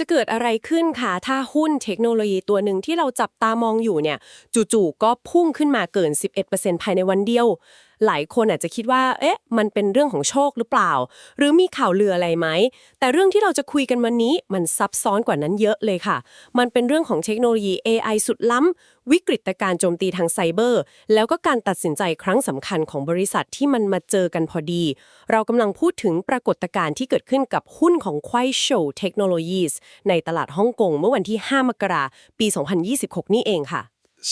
จะเกิดอะไรขึ้นคะถ้าหุ้นเทคโนโลยีตัวหนึ่งที่เราจับตามองอยู่เนี่ยจู่ๆก็พุ่งขึ้นมาเกิน 11%ภายในวันเดียว หลายคนอาจจะคิดว่า เอ๊ะ มันเป็นเรื่องของโชคหรือเปล่า หรือมีข่าวลืออะไรไหม แต่เรื่องที่เราจะคุยกันวันนี้มันซับซ้อนกว่านั้นเยอะเลยค่ะ มันเป็นเรื่องของเทคโนโลยี AI สุดล้ำ วิกฤตการโจมตีทางไซเบอร์ แล้วก็การตัดสินใจครั้งสำคัญของบริษัทที่มันมาเจอกันพอดี เรากำลังพูดถึงปรากฏการณ์ที่เกิดขึ้นกับหุ้นของควายโชว์เทคโนโลยีสในตลาดฮ่องกงเมื่อวันที่ 5 มกราปี 2026 นี่เองค่ะ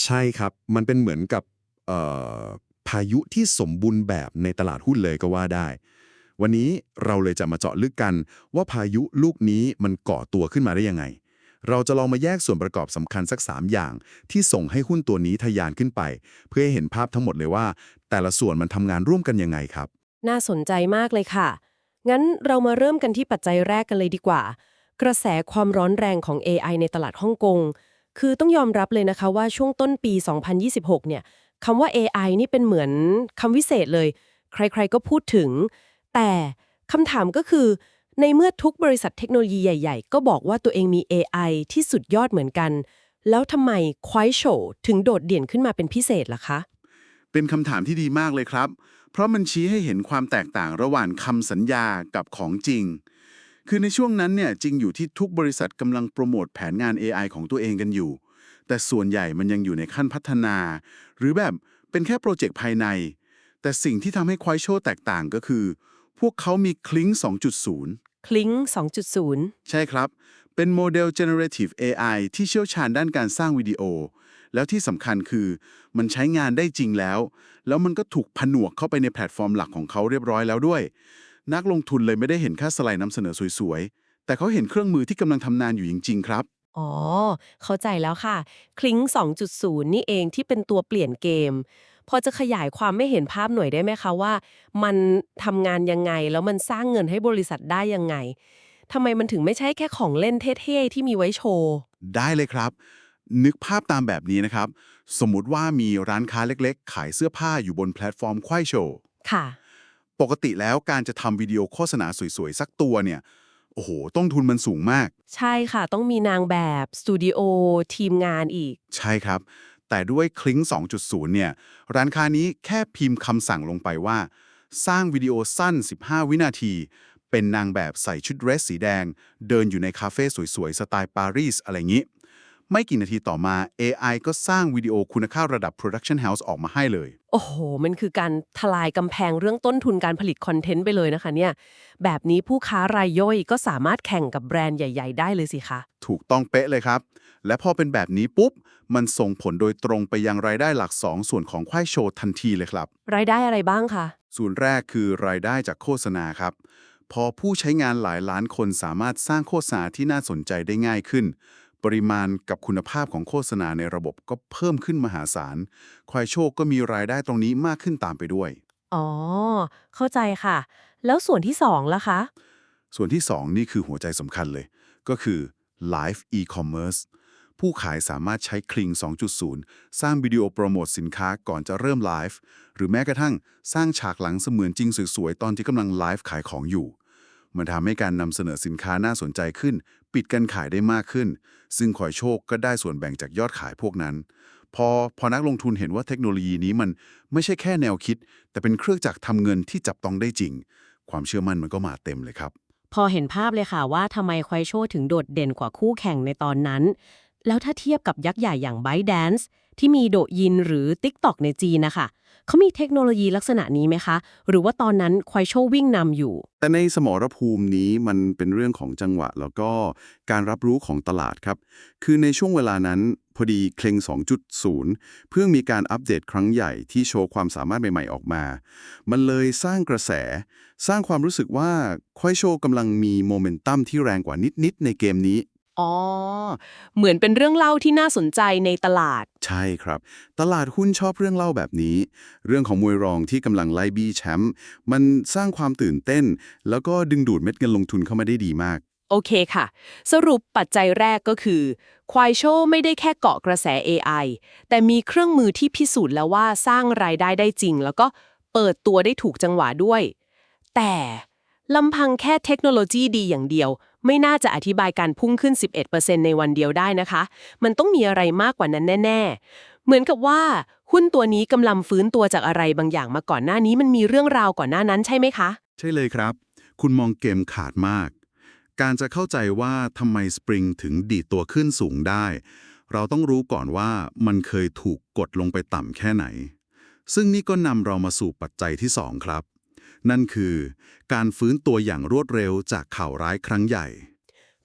ใช่ครับ มันเป็นเหมือนกับเอ่อ พายุที่สมบูรณ์แบบในตลาดหุ้นเลยก็ว่าได้ วันนี้เราเลยจะมาเจาะลึกกันว่าพายุลูกนี้มันก่อตัวขึ้นมาได้ยังไง เราจะลองมาแยกส่วนประกอบสำคัญสัก 3 อย่าง ที่ส่งให้หุ้นตัวนี้ทะยานขึ้นไป เพื่อให้เห็นภาพทั้งหมดเลยว่า แต่ละส่วนมันทำงานร่วมกันยังไงครับ น่าสนใจมากเลยค่ะ งั้นเรามาเริ่มกันที่ปัจจัยแรกกันเลยดีกว่า กระแสความร้อนแรงของ AI ในตลาดฮ่องกงคือต้องยอมรับเลยนะคะว่าช่วงต้นปี 2026 เนี่ย คำว่า AI นี่เป็นเหมือนคำวิเศษเลย ใครๆก็พูดถึง แต่คำถามก็คือ ในเมื่อทุกบริษัทเทคโนโลยีใหญ่ ๆ ก็บอกว่าตัวเองมี AI ที่สุดยอดเหมือนกัน แล้วทำไมควายโชถึงโดดเด่นขึ้นมาเป็นพิเศษล่ะคะ เป็นคำถามที่ดีมากเลยครับ เพราะมันชี้ให้เห็นความแตกต่างระหว่างคำสัญญากับของจริง คือในช่วงนั้นเนี่ยจริงอยู่ที่ทุกบริษัทกำลังโปรโมทแผนงาน AI ของตัวเองกันอยู่ แต่ส่วนใหญ่มันยังอยู่ในขั้นพัฒนา หรือแบบเป็นแค่โปรเจกต์ภายใน แต่สิ่งที่ทำให้ควายโชแตกต่างก็คือ พวกเขามีคลิง2.0 คลิง2.0 ใช่ครับ เป็นโมเดล generative AI ที่เชี่ยวชาญด้านการสร้างวิดีโอ แล้วที่สำคัญคือมันใช้งานได้จริงแล้ว แล้วมันก็ถูกผนวกเข้าไปในแพลตฟอร์มหลักของเขาเรียบร้อยแล้วด้วย นักลงทุนเลยไม่ได้เห็นแค่สไลด์นำเสนอสวยๆ แต่เขาเห็นเครื่องมือที่กำลังทำงานอยู่จริงๆ ครับ อ๋อ เข้าใจแล้วค่ะ คลิง2.0 นี่เองที่เป็นตัวเปลี่ยนเกม พอจะขยายความไม่เห็นภาพหน่อยได้ไหมคะว่า มันทำงานยังไงแล้วมันสร้างเงินให้บริษัทได้ยังไงทำไมมันถึงไม่ใช่แค่ของเล่นเท่ๆที่มีไว้โชว์ ได้เลยครับ นึกภาพตามแบบนี้นะครับ สมมุติว่ามีร้านค้าเล็กๆ ขายเสื้อผ้าอยู่บนแพลตฟอร์มควายโชว์ค่ะ ปกติแล้วการจะทำวิดีโอโฆษณาสวยๆ สักตัวเนี่ยโอ้โห ต้นทุนมันสูงมาก ใช่ค่ะ ต้องมีนางแบบ สตูดิโอ ทีมงานอีก ใช่ครับ แต่ด้วยคลิง2.0 เนี่ย ร้านค้านี้แค่พิมพ์คำสั่งลงไปว่า สร้างวิดีโอสั้น 15 วินาที เป็นนางแบบใส่ชุดเดรสสีแดง เดินอยู่ในคาเฟ่สวยๆ สไตล์ปารีสอะไรอย่างนี้ ไม่กี่นาทีต่อมา AI ก็สร้างวิดีโอคุณค่าระดับ Production House ออกมาให้เลย โอ้โห มันคือการทลายกำแพงเรื่องต้นทุนการผลิตคอนเทนต์ไปเลยนะคะเนี่ย แบบนี้ผู้ค้ารายย่อยก็สามารถแข่งกับแบรนด์ใหญ่ ๆ ได้เลยสิคะ ถูกต้องเป๊ะเลยครับ และพอเป็นแบบนี้ปุ๊บ มันส่งผลโดยตรงไปยังรายได้หลัก 2 ส่วนของควายโชว์ทันทีเลยครับ รายได้อะไรบ้างคะส่วนแรกคือรายได้จากโฆษณาครับ พอผู้ใช้งานหลายล้านคนสามารถสร้างโฆษณาที่น่าสนใจได้ง่ายขึ้น ปริมาณกับคุณภาพของโฆษณาในระบบก็เพิ่มขึ้นมหาศาล ควายโชคก็มีรายได้ตรงนี้มากขึ้นตามไปด้วย อ๋อ เข้าใจค่ะ แล้วส่วนที่สองล่ะคะ ส่วนที่ 2 นี่คือหัวใจสำคัญเลย ก็คือ Live E-commerce ผู้ขายสามารถใช้คลิง 2.0 สร้างวิดีโอโปรโมทสินค้าก่อนจะเริ่มไลฟ์หรือแม้กระทั่งสร้างฉากหลังเสมือนจริงสวยๆ ตอนที่กำลังไลฟ์ขายของอยู่ มันทำให้การนำเสนอสินค้าน่าสนใจขึ้น ปิดการขายได้มากขึ้น ซึ่งคอยโชคก็ได้ส่วนแบ่งจากยอดขายพวกนั้น พอพอนักลงทุนเห็นว่าเทคโนโลยีนี้มันไม่ใช่แค่แนวคิด แต่เป็นเครื่องจักรทำเงินที่จับต้องได้จริง ความเชื่อมั่นมันก็มาเต็มเลยครับ พอเห็นภาพเลยค่ะว่าทำไมควายโชถึงโดดเด่นกว่าคู่แข่งในตอนนั้น แล้วถ้าเทียบกับยักษ์ใหญ่อย่าง ByteDance ที่มีโดยินหรือ TikTok ในจีนนะคะเขามีเทคโนโลยีลักษณะนี้ไหมคะ หรือว่าตอนนั้นควายโชวิ่งนำอยู่ แต่ในสมรภูมินี้มันเป็นเรื่องของจังหวะ แล้วก็การรับรู้ของตลาดครับ คือในช่วงเวลานั้นพอดีเคลง2.0 เพิ่งมีการอัปเดตครั้งใหญ่ที่โชว์ความสามารถใหม่ๆออกมา มันเลยสร้างกระแส สร้างความรู้สึกว่าควายโชว์กำลังมีโมเมนตัมที่แรงกว่านิดๆในเกมนี้ อ๋อ เหมือนเป็นเรื่องเล่าที่น่าสนใจในตลาด ใช่ครับ ตลาดหุ้นชอบเรื่องเล่าแบบนี้ เรื่องของมวยรองที่กำลังไล่บี้แชมป์มันสร้างความตื่นเต้น แล้วก็ดึงดูดเม็ดเงินลงทุนเข้ามาได้ดีมาก โอเคค่ะ สรุปปัจจัยแรกก็คือ ควายโชไม่ได้แค่เกาะกระแส AI แต่มีเครื่องมือที่พิสูจน์แล้วว่าสร้างรายได้ได้จริง แล้วก็เปิดตัวได้ถูกจังหวะด้วย แต่ลำพังแค่เทคโนโลยีดีอย่างเดียว ไม่น่าจะอธิบายการพุ่งขึ้น 11%ในวันเดียวได้นะคะ มันต้องมีอะไรมากกว่านั้นแน่ ๆ เหมือนกับว่า หุ้นตัวนี้กำลังฟื้นตัวจากอะไรบางอย่างมาก่อนหน้านี้มันมีเรื่องราวก่อนหน้านั้นใช่ไหมคะ ใช่เลยครับ คุณมองเกมขาดมาก การจะเข้าใจว่าทำไมสปริงถึงดีดตัวขึ้นสูงได้ เราต้องรู้ก่อนว่ามันเคยถูกกดลงไปต่ำแค่ไหน ซึ่งนี่ก็นำเรามาสู่ปัจจัยที่ 2 ครับ นั่นคือการฟื้นตัวอย่างรวดเร็วจากข่าวร้ายครั้งใหญ่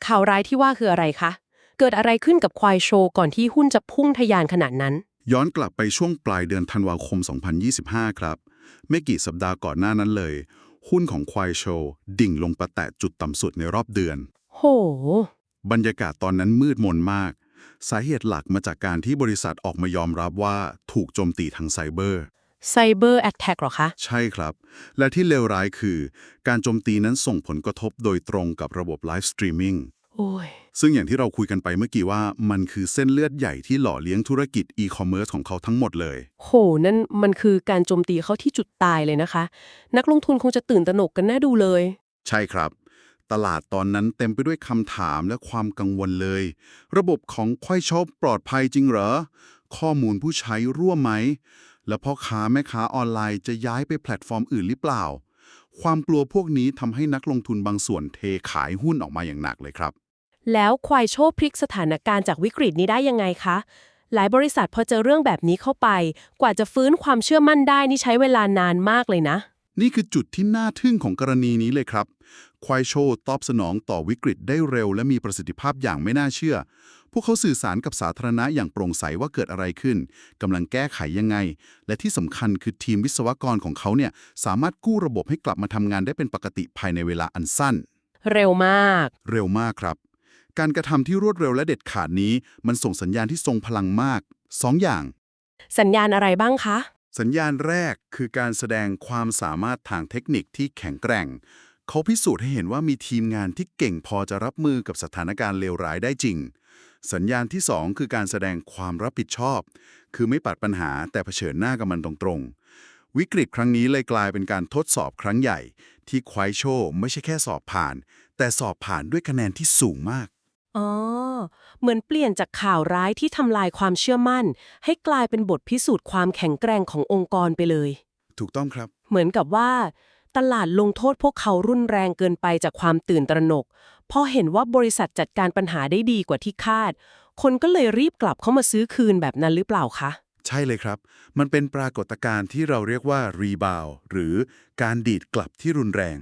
ข่าวร้ายที่ว่าคืออะไรคะ เกิดอะไรขึ้นกับควายโชว์ก่อนที่หุ้นจะพุ่งทะยานขนาดนั้น ย้อนกลับไปช่วงปลายเดือนธันวาคม 2025 ครับ ไม่กี่สัปดาห์ก่อนหน้านั้นเลย หุ้นของควายโชว์ดิ่งลงประแตะจุดต่ำสุดในรอบเดือน โห บรรยากาศตอนนั้นมืดมนมาก สาเหตุหลักมาจากการที่บริษัทออกมายอมรับว่าถูกโจมตีทางไซเบอร์ ไซเบอร์แอ t แทกหรอคะ ใช่ครับ และที่เลวร้ายคือ การโจมตีนั้นส่งผลกระทบโดยตรงกับระบบไลฟ์สตรีมมิ่งโอ้ย ซึ่งอย่างที่เราคุยกันไปเมื่อกี้ว่า มันคือเส้นเลือดใหญ่ที่หล่อเลี้ยงธุรกิจอีคอมเมิร์ซของเขาทั้งหมดเลย โห นั่นมันคือการโจมตีเขาที่จุดตายเลยนะคะ นักลงทุนคงจะตื่นตระหนกกันน่าดูเลย ใช่ครับ ตลาดตอนนั้นเต็มไปด้วยคำถามและความกังวลเลย ระบบของควายชอบปลอดภัยจริงเหรอ ข้อมูลผู้ใช้ร่วมไหม แล้วพ่อค้าแม่ค้าออนไลน์จะย้ายไปแพลตฟอร์มอื่นหรือเปล่า ความกลัวพวกนี้ทำให้นักลงทุนบางส่วนเทขายหุ้นออกมาอย่างหนักเลยครับ แล้วควายโชว์พลิกสถานการณ์จากวิกฤตนี้ได้ยังไงคะ หลายบริษัทพอเจอเรื่องแบบนี้เข้าไป กว่าจะฟื้นความเชื่อมั่นได้นี่ใช้เวลานานมากเลยนะ นี่คือจุดที่น่าทึ่งของกรณีนี้เลยครับ ควายโชว์ตอบสนองต่อวิกฤตได้เร็ว และมีประสิทธิภาพอย่างไม่น่าเชื่อ พวกเขาสื่อสารกับสาธารณะอย่างโปร่งใสว่าเกิดอะไรขึ้นกำลังแก้ไขยังไง และที่สำคัญคือทีมวิศวกรของเขาเนี่ยสามารถกู้ระบบให้กลับมาทำงานได้เป็นปกติภายในเวลาอันสั้น เร็วมาก เร็วมากครับ การกระทำที่รวดเร็วและเด็ดขาดนี้ มันส่งสัญญาณที่ทรงพลังมากสองอย่าง สัญญาณอะไรบ้างคะ สัญญาณแรกคือการแสดงความสามารถทางเทคนิคที่แข็งแกร่ง เขาพิสูจน์ให้เห็นว่ามีทีมงานที่เก่งพอจะรับมือกับสถานการณ์เลวร้ายได้จริง สัญญาณที่ 2 คือการแสดงความรับผิดชอบ คือไม่ปัดปัญหาแต่เผชิญหน้ากับมันตรงๆ วิกฤตครั้งนี้เลยกลายเป็นการทดสอบครั้งใหญ่ ที่ควายโชว์ไม่ใช่แค่สอบผ่าน แต่สอบผ่านด้วยคะแนนที่สูงมาก อ๋อ เหมือนเปลี่ยนจากข่าวร้ายที่ทำลายความเชื่อมั่น ให้กลายเป็นบทพิสูจน์ความแข็งแกร่งขององค์กรไปเลย ถูกต้องครับ เหมือนกับว่า ตลาดลงโทษพวกเขารุนแรงเกินไปจากความตื่นตระหนก พอเห็นว่าบริษัทจัดการปัญหาได้ดีกว่าที่คาด คนก็เลยรีบกลับเข้ามาซื้อคืนแบบนั้นหรือเปล่าคะ ใช่เลยครับ มันเป็นปรากฏการณ์ที่เราเรียกว่ารีบาวหรือการดีดกลับที่รุนแรง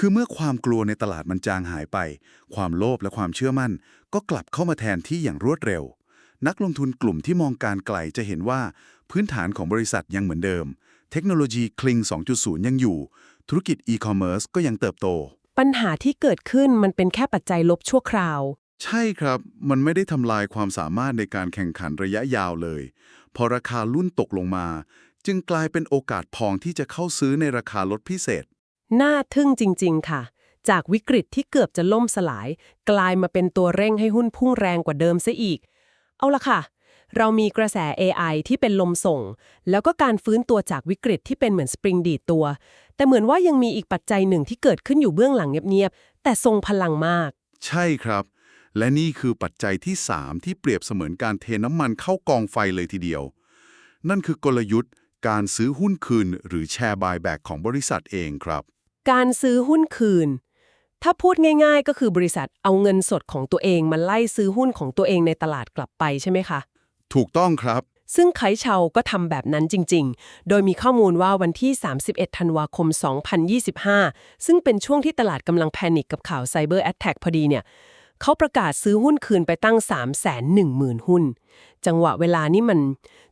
คือเมื่อความกลัวในตลาดมันจางหายไป ความโลภและความเชื่อมั่น ก็กลับเข้ามาแทนที่อย่างรวดเร็ว นักลงทุนกลุ่มที่มองการไกลจะเห็นว่า พื้นฐานของบริษัทยังเหมือนเดิม เทคโนโลยีคลิง 2.0 ยังอยู่ ธุรกิจอีคอมเมิร์ซก็ยังเติบโต ปัญหาที่เกิดขึ้นมันเป็นแค่ปัจจัยลบชั่วคราว ใช่ครับ มันไม่ได้ทำลายความสามารถในการแข่งขันระยะยาวเลย พอราคารุ่นตกลงมา จึงกลายเป็นโอกาสพองที่จะเข้าซื้อในราคาลดพิเศษ น่าทึ่งจริง ๆ ค่ะ จากวิกฤตที่เกือบจะล่มสลาย กลายมาเป็นตัวเร่งให้หุ้นพุ่งแรงกว่าเดิมซะอีก เอาละค่ะ เรามีกระแส AI ที่เป็นลมส่ง แล้วก็การฟื้นตัวจากวิกฤตที่เป็นเหมือนสปริงดีดตัว แต่เหมือนว่ายังมีอีกปัจจัยหนึ่งที่เกิดขึ้นอยู่เบื้องหลังเงียบๆ แต่ทรงพลังมาก ใช่ครับ และนี่คือปัจจัยที่ 3 ที่เปรียบเสมือนการเทน้ำมันเข้ากองไฟเลยทีเดียว นั่นคือกลยุทธ์การซื้อหุ้นคืนหรือแชร์บายแบกของบริษัทเองครับ การซื้อหุ้นคืน ถ้าพูดง่าย ๆ ก็คือบริษัทเอาเงินสดของตัวเองมาไล่ซื้อหุ้นของตัวเองในตลาดกลับไปใช่ไหมคะ ถูกต้องครับ ซึ่งไคเชาก็ทำแบบนั้นจริง ๆ โดยมีข้อมูลว่าวันที่ 31 ธันวาคม 2025 ซึ่งเป็นช่วงที่ตลาดกำลังแพนิคกับข่าวไซเบอร์แอตแทกพอดีเนี่ยเขาประกาศซื้อหุ้นคืนไปตั้ง 310,000 หุ้น จังหวะเวลานี่มัน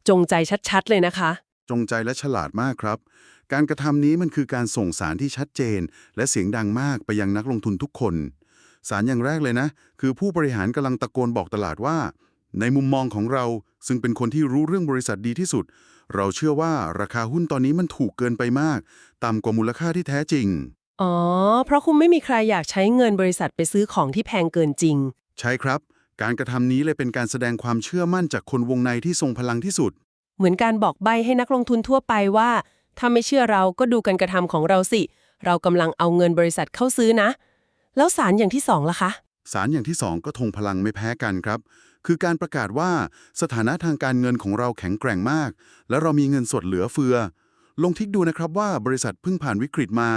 จงใจชัดๆ เลยนะคะ จงใจและฉลาดมากครับ การกระทำนี้มันคือการส่งสารที่ชัดเจน และเสียงดังมากไปยังนักลงทุนทุกคน สารอย่างแรกเลยนะ คือผู้บริหารกำลังตะโกนบอกตลาดว่า ในมุมมองของเราซึ่งเป็นคนที่รู้เรื่องบริษัทดีที่สุด เราเชื่อว่าราคาหุ้นตอนนี้มันถูกเกินไปมาก ต่ำกว่ามูลค่าที่แท้จริง อ๋อ เพราะคุณไม่มีใครอยากใช้เงินบริษัทไปซื้อของที่แพงเกินจริง ใช่ครับ การกระทำนี้เลยเป็นการแสดงความเชื่อมั่นจากคนวงในที่ทรงพลังที่สุด เหมือนการบอกใบให้นักลงทุนทั่วไปว่า ถ้าไม่เชื่อเราก็ดูการกระทำของเราสิ เรากำลังเอาเงินบริษัทเข้าซื้อนะ แล้วสารอย่างที่สองล่ะคะ สารอย่างที่ 2 ก็ทงพลังไม่แพ้กันครับ คือการประกาศว่าสถานะทางการเงินของเราแข็งแกร่งมาก และเรามีเงินสดเหลือเฟือ ลองทิกดูนะครับว่าบริษัทเพิ่งผ่านวิกฤตมา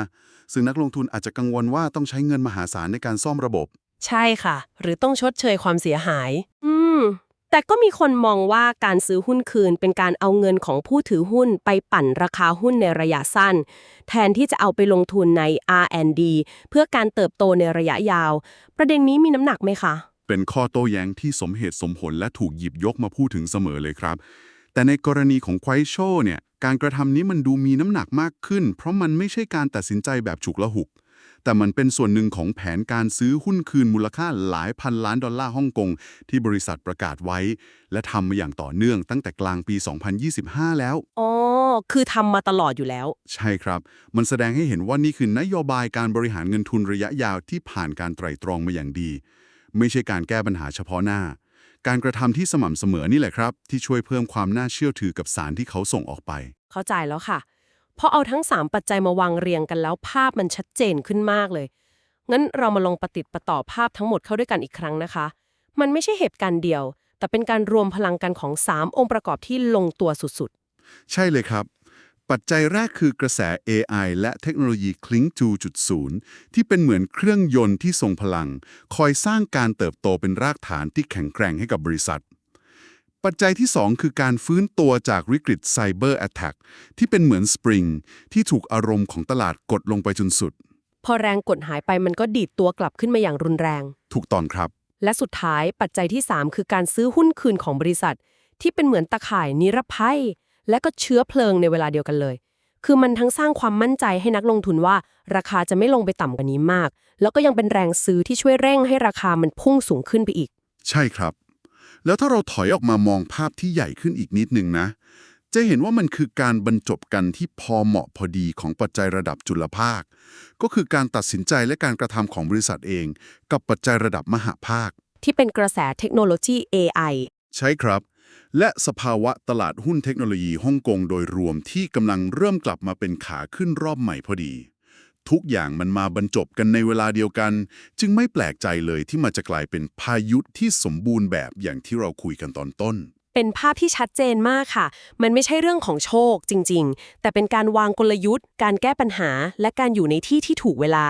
ซึ่งนักลงทุนอาจจะกังวลว่าต้องใช้เงินมหาศาลในการซ่อมระบบ ใช่ค่ะ หรือต้องชดเชยความเสียหาย อืม แต่ก็มีคนมองว่าการซื้อหุ้นคืนเป็นการเอาเงินของผู้ถือหุ้นไปปั่นราคาหุ้นในระยะสั้น แทนที่จะเอาไปลงทุนใน R&D เพื่อการเติบโตในระยะยาว ประเด็นนี้มีน้ำหนักไหมคะ เป็นข้อโต้แย้งที่สมเหตุสมผลและถูกหยิบยกมาพูดถึงเสมอเลยครับ แต่ในกรณีของควายโชเนี่ยการกระทำนี้มันดูมีน้ำหนักมากขึ้น เพราะมันไม่ใช่การตัดสินใจแบบฉุกละหุก แต่มันเป็นส่วนหนึ่งของแผนการซื้อหุ้นคืนมูลค่าหลายพันล้านดอลลาร์ฮ่องกงที่บริษัทประกาศไว้ และทำมาอย่างต่อเนื่องตั้งแต่กลางปี 2025 แล้ว อ๋อ คือทำมาตลอดอยู่แล้ว ใช่ครับ มันแสดงให้เห็นว่านี่คือนโยบายการบริหารเงินทุนระยะยาวที่ผ่านการไตร่ตรองมาอย่างดี ไม่ใช่การแก้ปัญหาเฉพาะหน้า การกระทำที่สม่ำเสมอนี่แหละครับ ที่ช่วยเพิ่มความน่าเชื่อถือกับสารที่เขาส่งออกไป เข้าใจแล้วค่ะ พอเอาทั้ง 3 ปัจจัยมาวางเรียงกันแล้วภาพมันชัดเจนขึ้นมากเลย งั้นเรามาลองประติดประต่อภาพทั้งหมดเข้าด้วยกันอีกครั้งนะคะ มันไม่ใช่เหตุการณ์เดียว แต่เป็นการรวมพลังกันของ 3 องค์ประกอบที่ลงตัวสุดๆ ใช่เลยครับ ปัจจัยแรกคือกระแส AI และเทคโนโลยี Clink 2.0 ที่เป็นเหมือนเครื่องยนต์ที่ทรงพลัง คอยสร้างการเติบโตเป็นรากฐานที่แข็งแกร่งให้กับบริษัท ปัจจัยที่ 2 คือการฟื้นตัวจากวิกฤตไซเบอร์แอตแทกที่เป็นเหมือนสปริงที่ถูกอารมณ์ของตลาดกดลงไปจนสุดๆพอแรงกดหายไปมันก็ดีดตัวกลับขึ้นมาอย่างรุนแรง ถูกตอนครับ และสุดท้ายปัจจัยที่ 3 คือการซื้อหุ้นคืนของบริษัท ที่เป็นเหมือนตะข่ายนิรภัย และก็เชื้อเพลิงในเวลาเดียวกันเลย คือมันทั้งสร้างความมั่นใจให้นักลงทุนว่า ราคาจะไม่ลงไปต่ำกว่านี้มาก แล้วก็ยังเป็นแรงซื้อที่ช่วยเร่งให้ราคามันพุ่งสูงขึ้นไปอีก ใช่ครับ แล้วถ้าเราถอยออกมามองภาพที่ใหญ่ขึ้นอีกนิดนึงนะ จะเห็นว่ามันคือการบรรจบกันที่พอเหมาะพอดีของปัจจัยระดับจุลภาค ก็คือการตัดสินใจและการกระทำของบริษัทเอง กับปัจจัยระดับมหาภาค ที่เป็นกระแสเทคโนโลยี AI ใช่ครับ และสภาวะตลาดหุ้นเทคโนโลยีฮ่องกงโดยรวมที่กำลังเริ่มกลับมาเป็นขาขึ้นรอบใหม่พอดี ทุกอย่างมันมาบรรจบกันในเวลาเดียวกัน จึงไม่แปลกใจเลยที่มันจะกลายเป็นพายุที่สมบูรณ์แบบอย่างที่เราคุยกันตอนต้น เป็นภาพที่ชัดเจนมากค่ะ มันไม่ใช่เรื่องของโชคจริง ๆ แต่เป็นการวางกลยุทธ์ การแก้ปัญหา และการอยู่ในที่ที่ถูกเวลา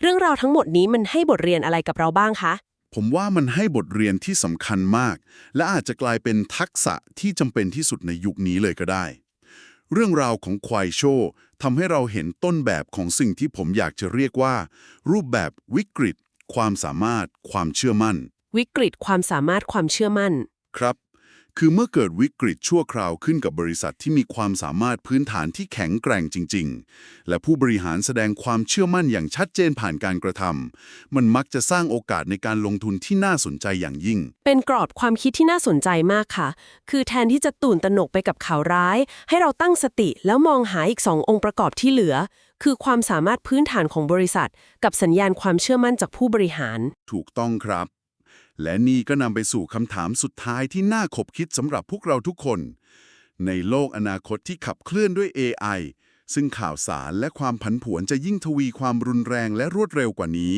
เรื่องราวทั้งหมดนี้มันให้บทเรียนอะไรกับเราบ้างคะผมว่ามันให้บทเรียนที่สำคัญมาก และอาจจะกลายเป็นทักษะที่จำเป็นที่สุดในยุคนี้เลยก็ได้ เรื่องราวของควายโชว์ทำให้เราเห็นต้นแบบของสิ่งที่ผมอยากจะเรียกว่า รูปแบบวิกฤต ความสามารถ ความเชื่อมั่น วิกฤตความสามารถความเชื่อมั่น ครับ คือเมื่อเกิดวิกฤตชั่วคราวขึ้นกับบริษัทที่มีความสามารถพื้นฐานที่แข็งแกร่งจริง ๆ และผู้บริหารแสดงความเชื่อมั่นอย่างชัดเจนผ่านการกระทำมันมักจะสร้างโอกาสในการลงทุนที่น่าสนใจอย่างยิ่ง เป็นกรอบความคิดที่น่าสนใจมากค่ะ คือแทนที่จะตื่นตระหนกไปกับข่าวร้าย ให้เราตั้งสติแล้วมองหาอีกสององค์ประกอบที่เหลือ คือความสามารถพื้นฐานของบริษัท กับสัญญาณความเชื่อมั่นจากผู้บริหาร ถูกต้องครับ และนี่ก็นำไปสู่คำถามสุดท้ายที่น่าขบคิดสำหรับพวกเราทุกคน ในโลกอนาคตที่ขับเคลื่อนด้วย AI ซึ่งข่าวสารและความผันผวนจะยิ่งทวีความรุนแรงและรวดเร็วกว่านี้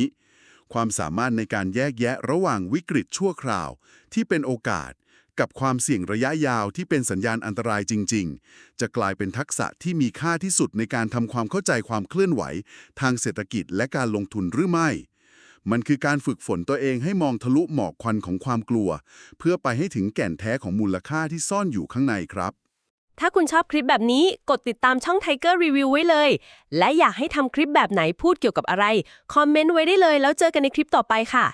ความสามารถในการแยกแยะระหว่างวิกฤตชั่วคราว ที่เป็นโอกาส กับความเสี่ยงระยะยาวที่เป็นสัญญาณอันตรายจริง ๆ จะกลายเป็นทักษะที่มีค่าที่สุดในการทำความเข้าใจความเคลื่อนไหว ทางเศรษฐกิจและการลงทุนหรือไม่ มันคือการฝึกฝนตัวเองให้มองทะลุหมอกควันของความกลัว เพื่อไปให้ถึงแก่นแท้ของมูลค่าที่ซ่อนอยู่ข้างในครับ ถ้าคุณชอบคลิปแบบนี้กดติดตามช่อง Tiger Review ไว้เลย และอยากให้ทำคลิปแบบไหนพูดเกี่ยวกับอะไร คอมเมนต์ไว้ได้เลยแล้วเจอกันในคลิปต่อไปค่ะ